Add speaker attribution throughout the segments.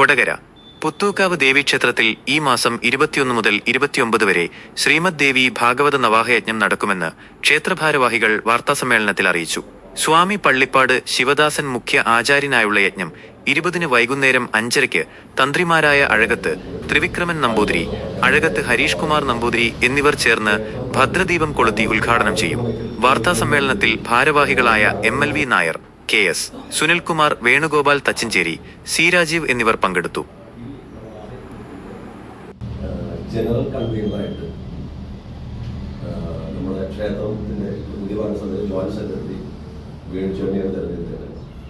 Speaker 1: കൊടകര. പുത്തൂക്കാവ് ദേവീക്ഷേത്രത്തിൽ ഈ മാസം ഇരുപത്തിയൊന്ന് മുതൽ ഇരുപത്തിയൊമ്പത് വരെ ശ്രീമദ് ദേവി ഭാഗവത നവാഹയജ്ഞം നടക്കുമെന്ന് ക്ഷേത്രഭാരവാഹികൾ വാർത്താസമ്മേളനത്തിൽ അറിയിച്ചു. സ്വാമി പള്ളിപ്പാട് ശിവദാസൻ മുഖ്യ ആചാര്യനായുള്ള യജ്ഞം ഇരുപതിന് വൈകുന്നേരം അഞ്ചരയ്ക്ക് തന്ത്രിമാരായ അഴകത്ത് ത്രിവിക്രമൻ നമ്പൂതിരി അഴകത്ത് ഹരീഷ് കുമാർ നമ്പൂതിരി എന്നിവർ ചേർന്ന് ഭദ്രദീപം കൊളുത്തി ഉദ്ഘാടനം ചെയ്യും. വാർത്താസമ്മേളനത്തിൽ ഭാരവാഹികളായ M Nair K S Sunilkumar Venugopal Thachancheri C Rajeev എന്നിവർ പങ്കെടുത്തു.
Speaker 2: ജനറൽ കൺവീനറായിട്ട് നമ്മുടെ ക്ഷേത്രത്തിന്റെ പുതിയ സമിതി ജോയിന്റ് സെക്രട്ടറി വേണിച്ചോണിയാണ് തെരഞ്ഞെടുത്തത്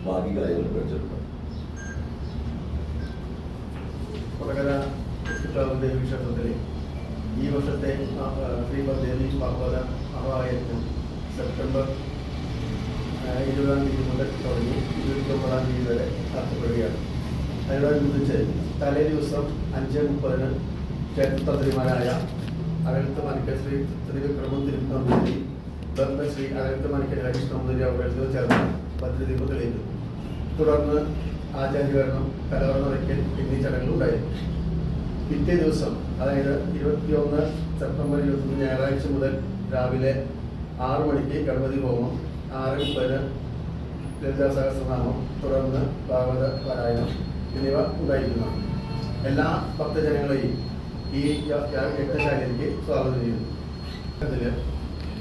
Speaker 2: ബാക്കി കാര്യങ്ങൾ പഠിച്ചിട്ടുണ്ട്
Speaker 3: കൊടകര ദേവി ക്ഷേത്രത്തിലെ ഈ വർഷത്തെ ആ, ആ, ശ്രീമദ് ദേവി ഭാഗവത മഹായജ്ഞം സെപ്റ്റംബർ ഇരുപതാം തീയതി മുതൽ തുടങ്ങി ഇരുപത്തൊമ്പതാം തീയതി വരെ നടത്തപ്പെടുകയാണ്. അതിനോടനുബന്ധിച്ച് തലേ ദിവസം അഞ്ച് മുപ്പതിന് ക്ഷേത്രതന്ത്രിമാരായ അഴകത്ത് മണിക്കൽ ശ്രീ ത്രിവിക്രമം ബന്ധ ബ്രഹ്മശ്രീ അഴകത്ത് മണിക്കൽ ഹരീഷ് നമ്പൂതിരി അവരുടെ ചേർന്ന് ഭദ്രദീപം തെളിയിച്ചു തുടർന്ന് ആചാര്യവരണം കലവർണ വയ്ക്കൽ എന്നീ ചടങ്ങുകൾ ഉണ്ടായിരുന്നു. പിറ്റേ ദിവസം അതായത് ഇരുപത്തിയൊന്ന് സെപ്റ്റംബർ ഇരുപത്തൊന്ന് ഞായറാഴ്ച മുതൽ രാവിലെ ആറു മണിക്ക് ഗണപതി ഹോമം ആറ് മുപ്പതിന് ലളിതാ തുടർന്ന് ഭാഗവത പാരായണം എന്നിവ ഉണ്ടായിരിക്കുന്നു. എല്ലാ ഭക്തജനങ്ങളെയും ഈ യജ്ഞശാലയിലേക്ക് സ്വാഗതം ചെയ്യുന്നു.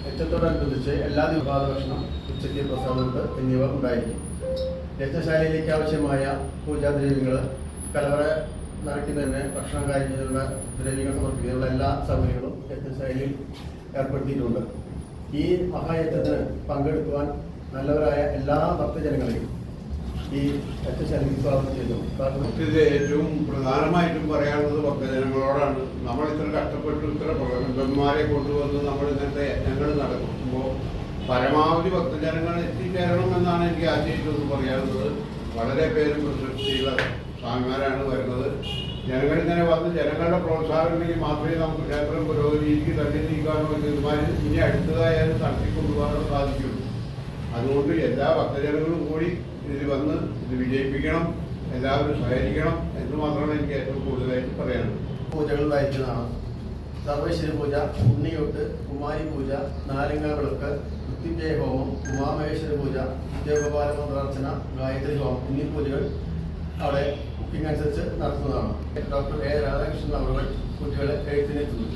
Speaker 3: യജ്ഞത്തോടനുബന്ധിച്ച് എല്ലാ വിഭാഗ ഭക്ഷണം ഉച്ചയ്ക്ക് പ്രസാദമുണ്ട് എന്നിവ ഉണ്ടായിരിക്കും. യജ്ഞശാലയിലേക്ക് ആവശ്യമായ പൂജാദ്രവ്യങ്ങൾ കലവറ നടക്കുന്നതിന് ഭക്ഷണം കാര്യങ്ങളുള്ള ദ്രവ്യങ്ങൾ സമർപ്പിക്കുന്നതിനുള്ള എല്ലാ സൗകര്യങ്ങളും യജ്ഞശാലയിൽ ഏർപ്പെടുത്തിയിട്ടുണ്ട്. ഈ മഹായജ്ഞത്തിന് പങ്കെടുക്കുവാൻ നല്ലവരായ എല്ലാ ഭക്തജനങ്ങളെയും ഈ യജ്ഞശാലയ്ക്ക് സ്വാഗതം ചെയ്യുന്നു. കാരണം
Speaker 4: ഇത് ഏറ്റവും പ്രധാനമായിട്ടും പറയാനുള്ളത് ഭക്തജനങ്ങളോടാണ്. നമ്മൾ ഇത്ര കഷ്ടപ്പെട്ട് ഇത്ര പ്രഗത്ഭന്മാരെ കൊണ്ടുവന്ന് നമ്മൾ ഇങ്ങനത്തെ യജ്ഞങ്ങൾ നടക്കുമ്പോൾ പരമാവധി ഭക്തജനങ്ങൾ എത്തിച്ചേരണം എന്നാണ് എനിക്ക് ആശയിച്ചൊന്ന് പറയാനുള്ളത് വളരെ പേരും പ്രശസ്തിയുള്ള സ്വാമിമാരാണ് വരുന്നത്. ജനങ്ങൾ തന്നെ വന്ന് ജനങ്ങളുടെ പ്രോത്സാഹനം ഉണ്ടെങ്കിൽ മാത്രമേ നമുക്ക് ക്ഷേത്രം പുരോഗതിക്ക് തള്ളി നീക്കാനോ തീരുമാനം ഇനി അടുത്തതായാലും നടത്തിക്കൊണ്ടുപോകാനോ സാധിക്കുള്ളൂ. അതുകൊണ്ട് എല്ലാ ഭക്തജനങ്ങളും കൂടി ഇതിൽ വന്ന് ഇത് വിജയിപ്പിക്കണം എല്ലാവരും സഹകരിക്കണം എന്ന് മാത്രമാണ് എനിക്ക് ഏറ്റവും കൂടുതലായിട്ട് പറയാനുള്ളത്.
Speaker 3: പൂജകൾ വായിച്ചതാണ് സർവശ്വരി പൂജ ഉണ്ണിയൊട്ട് കുമാരി പൂജ നാരങ്ങ വിളക്ക് മൃത്യുഞ്ജയ ഹോമം ഉമാമഹേശ്വര പൂജ വിജയഗോപാല മന്ത്രാർച്ചന ഗായത്രി ഹോമം എന്നീ പൂജകൾ അവിടെ ബുക്കിംഗ് അനുസരിച്ച് നടത്തുന്നതാണ്. ഡോക്ടർ എ രാധാകൃഷ്ണൻ അവരുടെ കുട്ടികളെ എഴുത്തിനെത്തുന്നു.